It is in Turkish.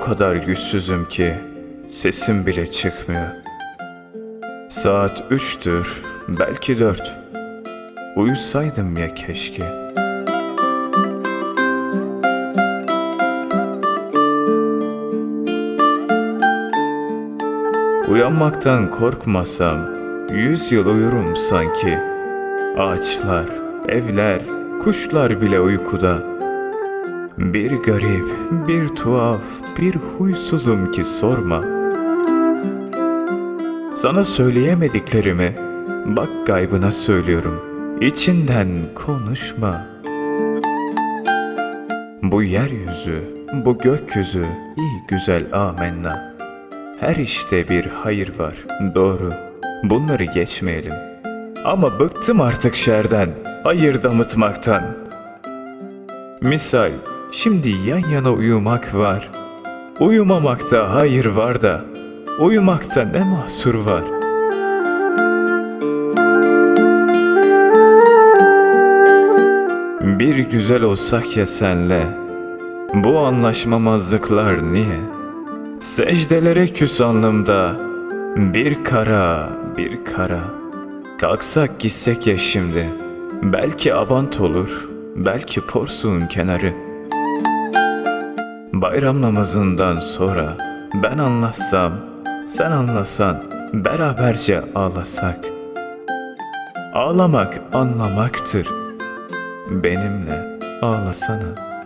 O kadar güçsüzüm ki sesim bile çıkmıyor. Saat üçtür, belki dört. Uyusaydım ya keşke. Uyanmaktan korkmasam yüz yıl uyurum sanki. Ağaçlar, evler, kuşlar bile uykuda. Bir garip, bir tuhaf, bir huysuzum ki sorma. Sana söyleyemediklerimi bak gaybına söylüyorum. İçinden konuşma. Bu yeryüzü, bu gökyüzü iyi güzel amenna. Her işte bir hayır var, doğru. Bunları geçmeyelim. Ama bıktım artık şerden, hayır damıtmaktan. Misal, şimdi yan yana uyumak var. Uyumamakta hayır var da, uyumakta ne mahsur var? Bir güzel olsak ya senle, bu anlaşmamazlıklar niye? Secdelere küs alnımda, bir kara, bir kara. Kalksak gitsek ya şimdi, belki abant olur, belki porsuğun kenarı. Bayram namazından sonra ben anlatsam, sen anlasan, beraberce ağlasak. Ağlamak anlamaktır. Benimle ağlasana.